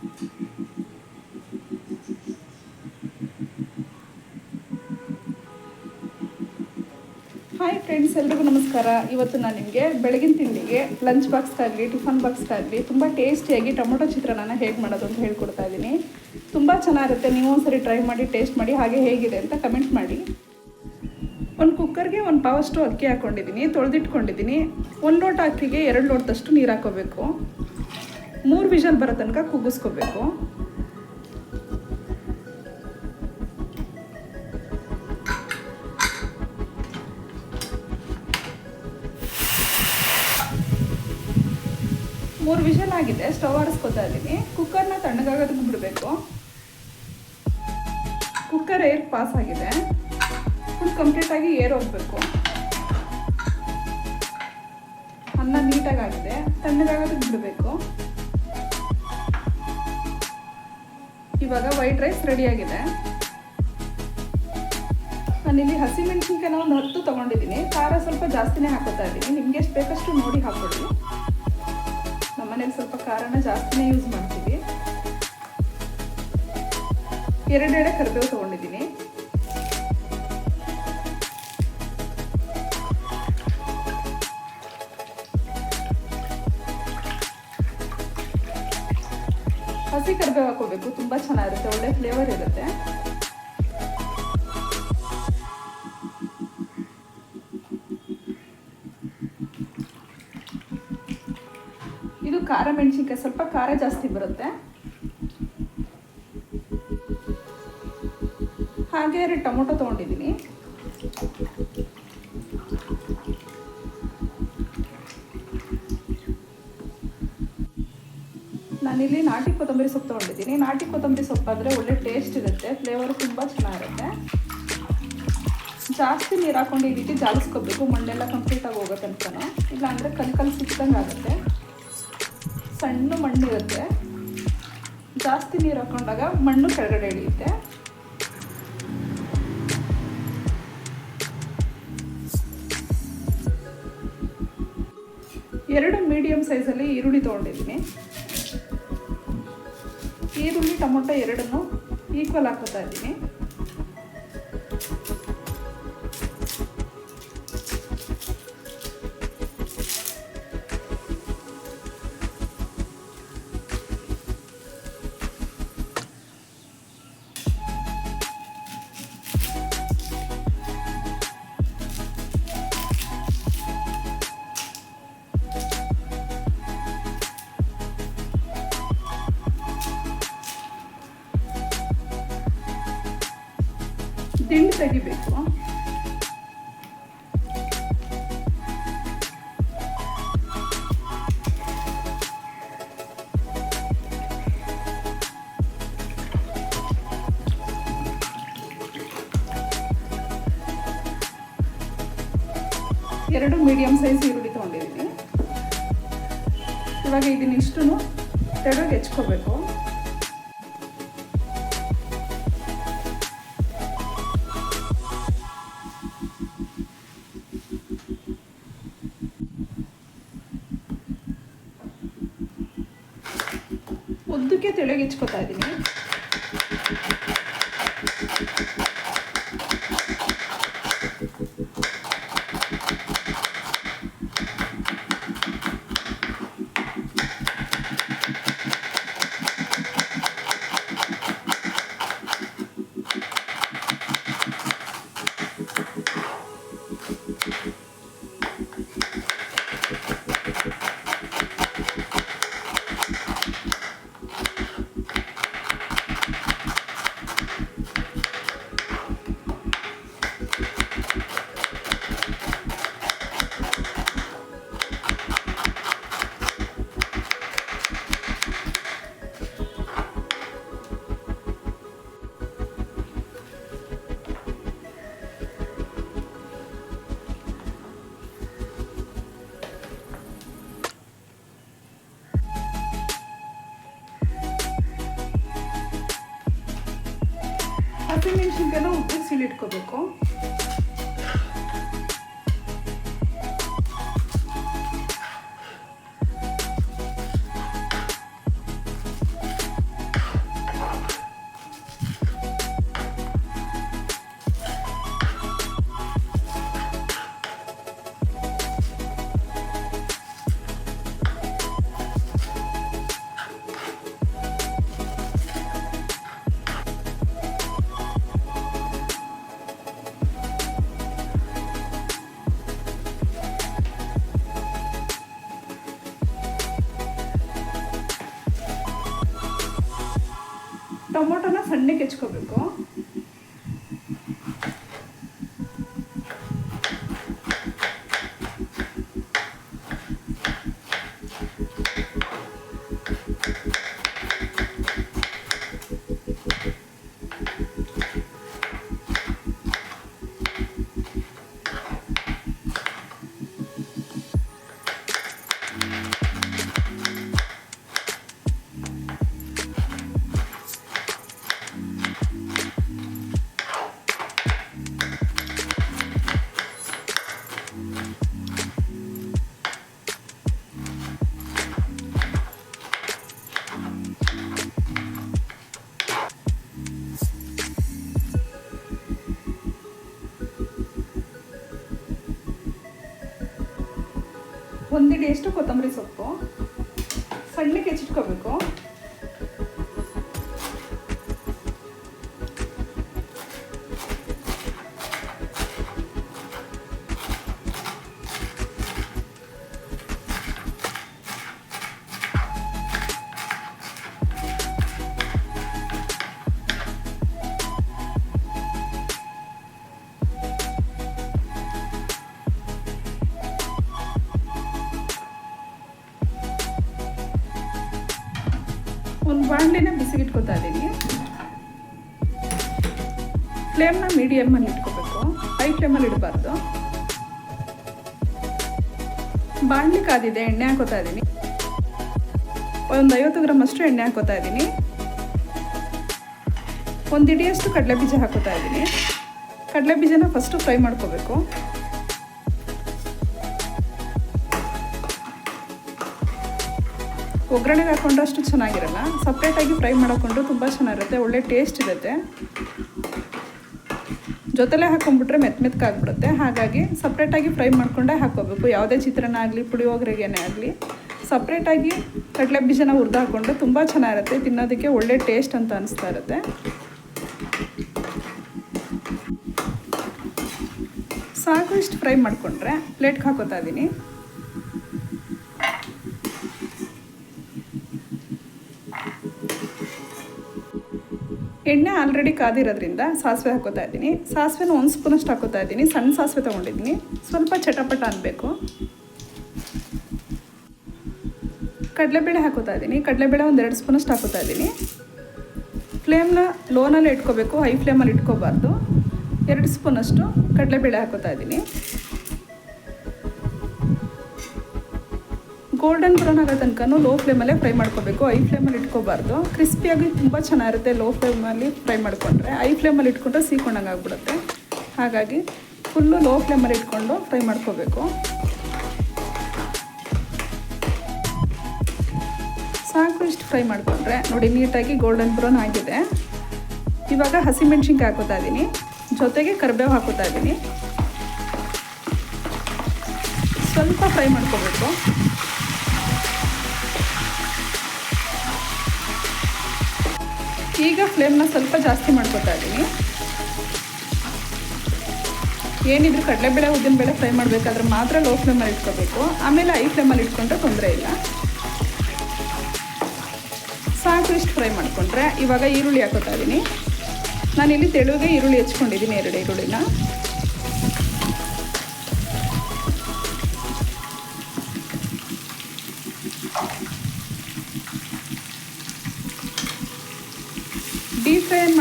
Hi friends ಎಲ್ರಿಗೂ ನಮಸ್ಕಾರ. ಇವತ್ತು ನಾನು ನಿಮಗೆ ಬೆಳಗಿನ ತಿಂಡಿಗೆ ಲಂಚ್ ಬಾಕ್ಸ್ಗಾಗಲಿ ಟಿಫನ್ ಬಾಕ್ಸ್ಗಾಗಲಿ ತುಂಬ ಟೇಸ್ಟಿಯಾಗಿ ಟೊಮೊಟೊ ಚಿತ್ರಾನ್ನ ಹೇಗೆ ಮಾಡೋದು ಅಂತ ಹೇಳ್ಕೊಡ್ತಾ ಇದ್ದೀನಿ ತುಂಬ ಚೆನ್ನಾಗಿರುತ್ತೆ. ನೀವು ಒಂದ್ಸರಿ ಟ್ರೈ ಮಾಡಿ ಟೇಸ್ಟ್ ಮಾಡಿ, ಹಾಗೆ ಹೇಗಿದೆ ಅಂತ ಕಮೆಂಟ್ ಮಾಡಿ. ಒಂದು ಕುಕ್ಕರ್ಗೆ ಒಂದು ಪಾವಷ್ಟು ಅಕ್ಕಿ ಹಾಕ್ಕೊಂಡಿದ್ದೀನಿ ತೊಳೆದಿಟ್ಕೊಂಡಿದ್ದೀನಿ ಒಂದು ಲೋಟ ಅಕ್ಕಿಗೆ ಎರಡು ಲೋಟದಷ್ಟು ನೀರು ಹಾಕೋಬೇಕು. ಮೂರು ವಿಷಲ್ ಬರೋ ತನಕ ಕುಗ್ಗಿಸ್ಕೋಬೇಕು ಮೂರು ವಿಷಲ್ ಆಗಿದೆ, ಸ್ಟವ್ ಆಡಿಸ್ಕೊತಾ ಇದ್ದೀನಿ. ಕುಕ್ಕರ್ನ ತಣ್ಣಗಾಗೋದಕ್ಕೆ ಬಿಡಬೇಕು. ಕುಕ್ಕರ್ ಏರ್ ಪಾಸ್ ಆಗಿದೆ. ಫುಲ್ ಕಂಪ್ಲೀಟಾಗಿ ಏರ್ ಹೋಗ್ಬೇಕು. ಅನ್ನ ನೀಟಾಗಿ ಆಗಿದೆ ತಣ್ಣಗಾಗೋದಕ್ಕೆ ಬಿಡಬೇಕು. ಇವಾಗ ವೈಟ್ ರೈಸ್ ರೆಡಿ ಆಗಿದೆ. ನಾನಿಲ್ಲಿ ಹಸಿಮೆಣಸಿನ್ಕಾಯಿನ ಒಂದು ಹತ್ತು ತೊಗೊಂಡಿದ್ದೀನಿ. ಖಾರ ಸ್ವಲ್ಪ ಜಾಸ್ತಿನೇ ಹಾಕೋತಾ ಇದ್ದೀನಿ. ನಿಮಗೆ ಎಷ್ಟು ಬೇಕಷ್ಟು ನೋಡಿ ಹಾಕೊಳ್ಳಿ ನಮ್ಮನೇಲಿ ಸ್ವಲ್ಪ ಖಾರನ ಜಾಸ್ತಿನೇ ಯೂಸ್ ಮಾಡ್ತೀವಿ. ಎರಡೆಡೆ ಕರಿಬೇವು ತೊಗೊಂಡಿದ್ದೀನಿ. ಹಸಿ ಕರ್ಬೇವು ಹಾಕೋಬೇಕು ತುಂಬ ಚೆನ್ನಾಗಿರುತ್ತೆ, ಒಳ್ಳೆ ಫ್ಲೇವರ್ ಇರುತ್ತೆ. ಇದು ಖಾರ ಮೆಣಸಿನ್ಕಾಯಿ, ಸ್ವಲ್ಪ ಖಾರ ಜಾಸ್ತಿ ಬರುತ್ತೆ. ಹಾಗೆ ಎರಡು ಟೊಮೊಟೊ ತೊಗೊಂಡಿದ್ದೀನಿ. ನಾನಿಲ್ಲಿ ನಾಟಿ ಕೊತ್ತಂಬರಿ ಸೊಪ್ಪು ತೊಗೊಂಡಿದ್ದೀನಿ. ನಾಟಿ ಕೊತ್ತಂಬರಿ ಸೊಪ್ಪಾದರೆ ಒಳ್ಳೆ ಟೇಸ್ಟ್ ಇರುತ್ತೆ. ಫ್ಲೇವರ್ ತುಂಬ ಚೆನ್ನಾಗಿರುತ್ತೆ. ಜಾಸ್ತಿ ನೀರು ಹಾಕೊಂಡು ಈ ರೀತಿ ಜಾಲಿಸ್ಕೋಬೇಕು. ಮಣ್ಣೆಲ್ಲ ಕಂಪ್ಲೀಟಾಗಿ ಹೋಗೋ ತನಕ ಇಲ್ಲಾಂದರೆ ಕಲ್ ಕಲ್ ಆಗುತ್ತೆ. ಸಣ್ಣ ಮಣ್ಣಿರುತ್ತೆ ಜಾಸ್ತಿ ನೀರು ಹಾಕೊಂಡಾಗ ಮಣ್ಣು ಕೆಳಗಡೆ ಇಳಿಯುತ್ತೆ. ಎರಡು ಮೀಡಿಯಮ್ ಸೈಜಲ್ಲಿ ಈರುಳ್ಳಿ ತೊಗೊಂಡಿದ್ದೀನಿ. ಈರುಳ್ಳಿ ಟೊಮೊಟೊ ಎರಡನ್ನು ಈಕ್ವಲ್ ಹಾಕೋತಾ ಇದ್ದೀನಿ. ದಿಂಡು ತೆಗಿಬೇಕು. ಎರಡು ಮೀಡಿಯಂ ಸೈಜ್ ಈರುಳ್ಳಿ ತೊಗೊಂಡಿದ್ದೀನಿ. ಇವಾಗ ಇದನ್ನಿಷ್ಟು ತೆಳಗೆ ಹೆಚ್ಕೋಬೇಕು. ಹಸಿಮೆಣಸಿನ್ಕಾಯನ್ನ ಉಪ್ಪಿಗೆ ಒಂದಿಡಿಯಷ್ಟು ಕೊತ್ತಂಬರಿ ಸೊಪ್ಪು ಒಂದು ಬಾಣಲೆನ ಬಿಸಿಗಿಟ್ಕೊತಾ ಇದ್ದೀನಿ. ಫ್ಲೇಮ್ನ ಮೀಡಿಯಮಲ್ಲಿ ಇಟ್ಕೋಬೇಕು. ಹೈ ಫ್ಲೇಮಲ್ಲಿ ಇಡಬಾರ್ದು. ಬಾಣಲಿ ಕಾದಿದೆ, ಎಣ್ಣೆ ಹಾಕೋತಾ ಇದ್ದೀನಿ. ಒಂದು ಐವತ್ತು ಗ್ರಾಮ್ ಅಷ್ಟು ಎಣ್ಣೆ ಹಾಕೋತಾ ಇದ್ದೀನಿ. ಒಂದು ಇಡಿಯಷ್ಟು ಕಡಲೆ ಬೀಜ ಹಾಕೋತಾ ಇದ್ದೀನಿ. ಕಡಲೆ ಬೀಜನ ಫಸ್ಟು ಫ್ರೈ ಮಾಡ್ಕೋಬೇಕು. ಒಗ್ಗರಣೆಗೆ ಹಾಕ್ಕೊಂಡು ಅಷ್ಟು ಚೆನ್ನಾಗಿರಲ್ಲ. ಸಪ್ರೇಟಾಗಿ ಫ್ರೈ ಮಾಡಿಕೊಂಡು ತುಂಬ ಚೆನ್ನಾಗಿರುತ್ತೆ. ಒಳ್ಳೆ ಟೇಸ್ಟ್ ಇರುತ್ತೆ. ಜೊತೆಲೇ ಹಾಕೊಂಡ್ಬಿಟ್ರೆ ಮೆತ್ತ ಮೆತ್ತಗಾಗ್ಬಿಡುತ್ತೆ ಹಾಗಾಗಿ ಸಪ್ರೇಟಾಗಿ ಫ್ರೈ ಮಾಡಿಕೊಂಡೇ ಹಾಕೋಬೇಕು ಯಾವುದೇ ಚಿತ್ರಾನ್ನ ಆಗಲಿ ಪುಳಿಯೋಗರೆಗೇನೆ ಆಗಲಿ. ಸಪ್ರೇಟಾಗಿ ಕಡಲೆ ಬೀಜನ ಹುರಿದು ಹಾಕ್ಕೊಂಡು ತುಂಬ ಚೆನ್ನಾಗಿರುತ್ತೆ. ತಿನ್ನೋದಕ್ಕೆ ಒಳ್ಳೆ ಟೇಸ್ಟ್ ಅಂತ ಅನಿಸ್ತಾ ಇರುತ್ತೆ. ಸಾಕು ಇಷ್ಟು ಫ್ರೈ ಮಾಡಿಕೊಂಡ್ರೆ. ಪ್ಲೇಟ್ಗೆ ಹಾಕೋತಾ ಇದ್ದೀನಿ ಎಣ್ಣೆ ಆಲ್ರೆಡಿ ಕಾದಿರೋದ್ರಿಂದ ಸಾಸಿವೆ ಹಾಕೋತಾ ಇದ್ದೀನಿ. ಸಾಸಿವೆನ ಒಂದು ಸ್ಪೂನಷ್ಟು ಹಾಕೋತಾ ಇದ್ದೀನಿ. ಸಣ್ಣ ಸಾಸಿವೆ ತೊಗೊಂಡಿದ್ದೀನಿ. ಸ್ವಲ್ಪ ಚಟಪಟ ಅನ್ನಬೇಕು ಕಡಲೆಬೇಳೆ ಹಾಕೋತಾ ಇದ್ದೀನಿ. ಕಡಲೆಬೇಳೆ ಒಂದು ಎರಡು ಸ್ಪೂನಷ್ಟು ಹಾಕೋತಾ ಇದ್ದೀನಿ. ಫ್ಲೇಮ್ನ ಲೋನಲ್ಲಿ ಇಟ್ಕೋಬೇಕು. ಹೈ ಫ್ಲೇಮಲ್ಲಿ ಇಟ್ಕೋಬಾರ್ದು. ಎರಡು ಸ್ಪೂನಷ್ಟು ಕಡಲೆಬೇಳೆ ಹಾಕೋತಾ ಇದ್ದೀನಿ. ಗೋಲ್ಡನ್ ಬ್ರೌನ್ ಆಗೋ ತನಕ ಲೋ ಫ್ಲೇಮಲ್ಲೇ ಫ್ರೈ ಮಾಡ್ಕೋಬೇಕು. ಐ ಫ್ಲೇಮಲ್ಲಿ ಇಟ್ಕೋಬಾರ್ದು. ಕ್ರಿಸ್ಪಿಯಾಗಿ ತುಂಬ ಚೆನ್ನಾಗಿರುತ್ತೆ ಲೋ ಫ್ಲೇಮಲ್ಲಿ ಫ್ರೈ ಮಾಡಿಕೊಂಡ್ರೆ. ಐ ಫ್ಲೇಮಲ್ಲಿ ಇಟ್ಕೊಂಡ್ರೆ ಸೀಕೊಂಡಂಗೆ ಆಗ್ಬಿಡುತ್ತೆ. ಹಾಗಾಗಿ ಫುಲ್ಲು ಲೋ ಫ್ಲೇಮಲ್ಲಿ ಇಟ್ಕೊಂಡು ಫ್ರೈ ಮಾಡ್ಕೋಬೇಕು. ಸಾಕು ಇಷ್ಟು ಫ್ರೈ ಮಾಡಿಕೊಂಡ್ರೆ. ನೋಡಿ, ನೀಟಾಗಿ ಗೋಲ್ಡನ್ ಬ್ರೌನ್ ಆಗಿದೆ. ಇವಾಗ ಹಸಿಮೆಣ್ಸಿನ್ಕಾಯಿ ಹಾಕೋತಾ ಇದ್ದೀನಿ ಜೊತೆಗೆ ಕರಿಬೇವು ಹಾಕೋತಾ ಇದ್ದೀನಿ ಸ್ವಲ್ಪ ಫ್ರೈ ಮಾಡ್ಕೋಬೇಕು. ಈಗ ಫ್ಲೇಮ್ನ ಸ್ವಲ್ಪ ಜಾಸ್ತಿ ಮಾಡ್ಕೊತಾ ಇದ್ದೀನಿ ಏನಿದ್ರು ಕಡಲೆಬೇಳೆ, ಉದ್ದಿನಬೇಳೆ ಫ್ರೈ ಮಾಡಬೇಕಾದ್ರೆ ಮಾತ್ರ ಲೋ ಫ್ಲೇಮಲ್ಲಿ ಇಟ್ಕೋಬೇಕು. ಆಮೇಲೆ ಐ ಫ್ಲೇಮಲ್ಲಿ ಇಟ್ಕೊಂಡ್ರೆ ತೊಂದರೆ ಇಲ್ಲ. ಸಾಕು ಇಷ್ಟು ಫ್ರೈ ಮಾಡಿಕೊಂಡ್ರೆ. ಇವಾಗ ಈರುಳ್ಳಿ ಹಾಕೋತಾ ಇದ್ದೀನಿ ಇಲ್ಲಿ ತೆಳುಗೆ ಈರುಳ್ಳಿ ಹೆಚ್ಕೊಂಡಿದ್ದೀನಿ ಎರಡು ಈರುಳ್ಳಿನ.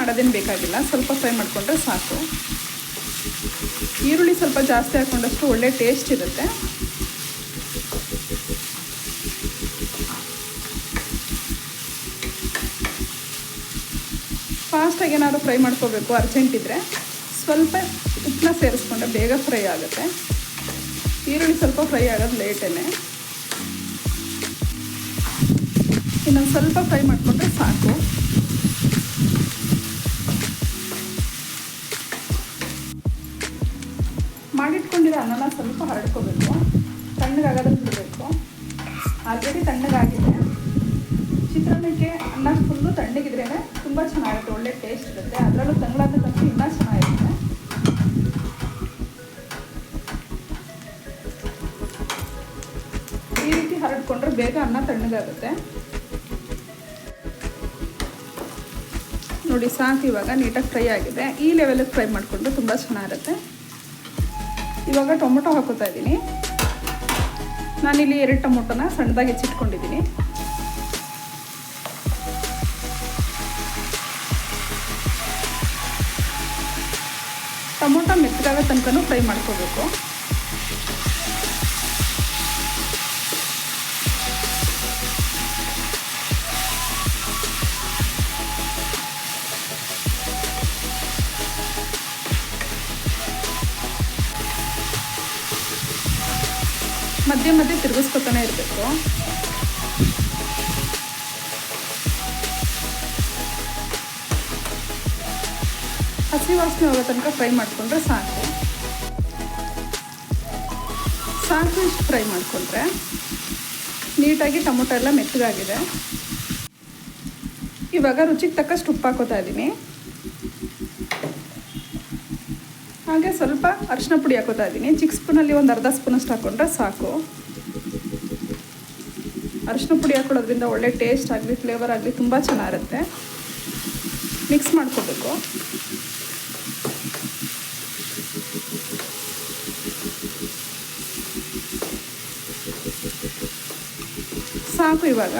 ಮಾಡೋದೇನು ಬೇಕಾಗಿಲ್ಲ, ಸ್ವಲ್ಪ ಫ್ರೈ ಮಾಡಿಕೊಂಡ್ರೆ ಸಾಕು. ಈರುಳ್ಳಿ ಸ್ವಲ್ಪ ಜಾಸ್ತಿ ಹಾಕ್ಕೊಂಡಷ್ಟು ಒಳ್ಳೆ ಟೇಸ್ಟ್ ಇರುತ್ತೆ. ಫಾಸ್ಟಾಗಿ ಏನಾದ್ರು ಫ್ರೈ ಮಾಡ್ಕೋಬೇಕು ಅರ್ಜೆಂಟ್ ಇದ್ದರೆ ಸ್ವಲ್ಪ ಉಪ್ಪನ್ನ ಸೇರಿಸ್ಕೊಂಡ್ರೆ ಬೇಗ ಫ್ರೈ ಆಗುತ್ತೆ. ಈರುಳ್ಳಿ ಸ್ವಲ್ಪ ಫ್ರೈ ಆಗೋದು ಲೇಟೇ ಇನ್ನೊಂದು ಸ್ವಲ್ಪ ಫ್ರೈ ಮಾಡಿಕೊಂಡ್ರೆ ಸಾಕು. ಮಾಡಿಟ್ಕೊಂಡಿರೋ ಅನ್ನನ ಸ್ವಲ್ಪ ಹರಡ್ಕೋಬೇಕು. ತಣ್ಣಗಾಗೋದಕ್ಕೆ ಬಿಡಬೇಕು. ಆಲ್ರೆಡಿ ತಣ್ಣಗಾಗಿದೆ. ಚಿತ್ರಾನ್ನಕ್ಕೆ ಅನ್ನ ಫುಲ್ಲು ತಣ್ಣಗಿದ್ರೇ ತುಂಬ ಚೆನ್ನಾಗಿರುತ್ತೆ, ಒಳ್ಳೆ ಟೇಸ್ಟ್ ಇರುತ್ತೆ. ಅದರಲ್ಲೂ ತಂಗ್ಳಾದಕ್ಕಂತೂ ಇನ್ನೂ ಚೆನ್ನಾಗಿರುತ್ತೆ. ಈ ರೀತಿ ಹರಡ್ಕೊಂಡ್ರೆ ಬೇಗ ಅನ್ನ ತಣ್ಣಗಾಗುತ್ತೆ. ನೋಡಿ ಸಾಕು ಇವಾಗ ನೀಟಾಗಿ ಫ್ರೈ ಆಗಿದೆ. ಈ ಲೆವೆಲಿಗೆ ಫ್ರೈ ಮಾಡಿಕೊಂಡ್ರೆ ತುಂಬ ಚೆನ್ನಾಗಿರುತ್ತೆ. ಇವಾಗ ಟೊಮೊಟೊ ಹಾಕೋತಾ ಇದ್ದೀನಿ. ನಾನಿಲ್ಲಿ ಎರಡು ಟೊಮೊಟೊನ ಸಣ್ಣದಾಗಿ ಹೆಚ್ಚಿಟ್ಕೊಂಡಿದ್ದೀನಿ. ಟೊಮೊಟೊ ಮೆತ್ತಗಾಗೋ ತನಕನೂ ಫ್ರೈ ಮಾಡ್ಕೋಬೇಕು. ಮಧ್ಯೆ ಮಧ್ಯೆ ತಿರುಗಿಸ್ಕೊತಾನೆ ಇರಬೇಕು. ಹಸಿ ವಾಸನೆ ಹೋಗೋ ತನಕ ಫ್ರೈ ಮಾಡಿಕೊಂಡ್ರೆ ಸಾಕು. ಸಾಕು ಇಷ್ಟು ಫ್ರೈ ಮಾಡಿಕೊಂಡ್ರೆ. ನೀಟಾಗಿ ಟೊಮೊಟೊ ಎಲ್ಲ ಮೆತ್ತಗಾಗಿದೆ. ಇವಾಗ ರುಚಿಗೆ ತಕ್ಕಷ್ಟು ಉಪ್ಪು ಹಾಕೋತಾ ಇದ್ದೀನಿ. ಹಾಗೆ ಸ್ವಲ್ಪ ಅರಿಶಿನ ಪುಡಿ ಹಾಕೋತಾ ಇದ್ದೀನಿ. ಚಿಕ್ಕ ಸ್ಪೂನಲ್ಲಿ ಒಂದು ಅರ್ಧ ಸ್ಪೂನಷ್ಟು ಹಾಕ್ಕೊಂಡ್ರೆ ಸಾಕು. ಅರಿಶಿನ ಪುಡಿ ಹಾಕೊಳ್ಳೋದ್ರಿಂದ ಒಳ್ಳೆ ಟೇಸ್ಟ್ ಆಗಲಿ, ಫ್ಲೇವರ್ ಆಗಲಿ ತುಂಬ ಚೆನ್ನಾಗಿರುತ್ತೆ. ಮಿಕ್ಸ್ ಮಾಡ್ಕೋಬೇಕು. ಸಾಕು ಇವಾಗ.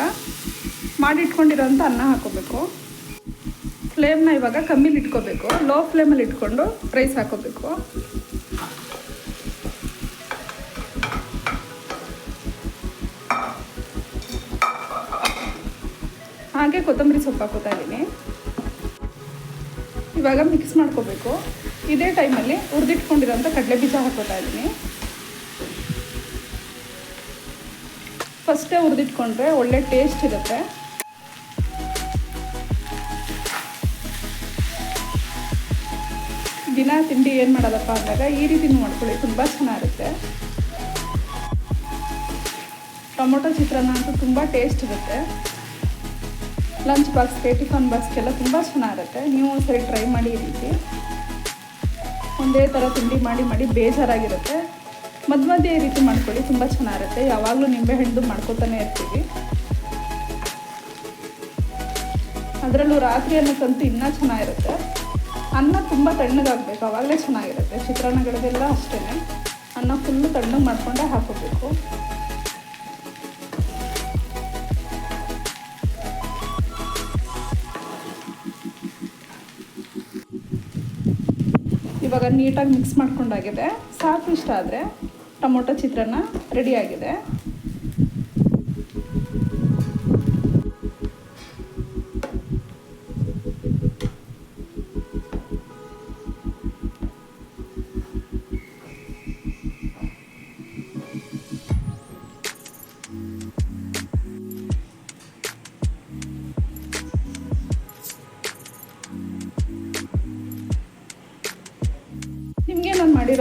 ಮಾಡಿಟ್ಕೊಂಡಿರೋಂಥ ಅನ್ನ ಹಾಕೋಬೇಕು. ಫ್ಲೇಮ್ನ ಇವಾಗ ಕಮ್ಮಿಲಿ ಇಟ್ಕೋಬೇಕು. ಲೋ ಫ್ಲೇಮಲ್ಲಿ ಇಟ್ಕೊಂಡು ರೈಸ್ ಹಾಕೋಬೇಕು. ಹಾಗೆ ಕೊತ್ತಂಬರಿ ಸೊಪ್ಪು ಹಾಕೋತಾ ಇದ್ದೀನಿ. ಇವಾಗ ಮಿಕ್ಸ್ ಮಾಡ್ಕೋಬೇಕು. ಇದೇ ಟೈಮಲ್ಲಿ ಹುರಿದಿಟ್ಕೊಂಡಿರೋಂಥ ಕಡಲೆ ಬೀಜ ಹಾಕೋತಾ ಇದ್ದೀನಿ. ಫಸ್ಟೇ ಹುರಿದಿಟ್ಕೊಂಡ್ರೆ ಒಳ್ಳೆ ಟೇಸ್ಟ್ ಇರುತ್ತೆ. ದಿನ ತಿಂಡಿ ಏನು ಮಾಡೋದಪ್ಪ ಅಂದಾಗ ಈ ರೀತಿ ಮಾಡ್ಕೊಳ್ಳಿ ತುಂಬ ಚೆನ್ನಾಗಿರುತ್ತೆ. ಟೊಮೊಟೊ ಚಿತ್ರಾನ್ನ ಅಂತೂ ತುಂಬ ಟೇಸ್ಟ್ ಇರುತ್ತೆ. ಲಂಚ್ ಬಾಕ್ಸ್ಗೆ ಟಿಫನ್ ಬಾಕ್ಸ್ಗೆಲ್ಲ ತುಂಬ ಚೆನ್ನಾಗಿರುತ್ತೆ. ನೀವು ಒಂದ್ಸರಿ ಟ್ರೈ ಮಾಡಿ ಈ ರೀತಿ. ಒಂದೇ ಥರ ತಿಂಡಿ ಮಾಡಿ ಮಾಡಿ ಬೇಜಾರಾಗಿರುತ್ತೆ. ಮಧ್ಯ ಮಧ್ಯೆ ಈ ರೀತಿ ಮಾಡ್ಕೊಳ್ಳಿ, ತುಂಬ ಚೆನ್ನಾಗಿರುತ್ತೆ. ಯಾವಾಗಲೂ ನಿಂಬೆ ಹಣ್ಣು ಮಾಡ್ಕೊತಾನೆ ಇರ್ತೀವಿ. ಅದರಲ್ಲೂ ರಾತ್ರಿ ಅನ್ನೋಕ್ಕಂತೂ ಇನ್ನೂ ಚೆನ್ನಾಗಿರುತ್ತೆ. ಅನ್ನ ತುಂಬ ತಣ್ಣಗಾಗಬೇಕು, ಅವಾಗಲೇ ಚೆನ್ನಾಗಿರುತ್ತೆ. ಚಿತ್ರಾನ್ನಗಳಿಗೆಲ್ಲ ಅಷ್ಟೇ ಅನ್ನ ಫುಲ್ಲು ತಣ್ಣಗೆ ಮಾಡಿಕೊಂಡೇ ಹಾಕೋಬೇಕು ಇವಾಗ ನೀಟಾಗಿ ಮಿಕ್ಸ್ ಮಾಡ್ಕೊಂಡಾಗಿದೆ. ಸಾಕು ಇಷ್ಟ ಆದರೆ ಟೊಮೊಟೊ ಚಿತ್ರಾನ್ನ ರೆಡಿಯಾಗಿದೆ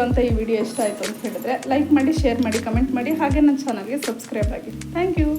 ನಾನು ಈ ವಿಡಿಯೋ ಇಷ್ಟ ಆಯಿತು ಅಂತ ಹೇಳಿದ್ರೆ ಲೈಕ್ ಮಾಡಿ ಶೇರ್ ಮಾಡಿ ಕಮೆಂಟ್ ಮಾಡಿ, ಹಾಗೆ ನನ್ನ ಚಾನಲ್ಗೆ ಸಬ್ಸ್ಕ್ರೈಬ್ ಆಗಿ. Thank you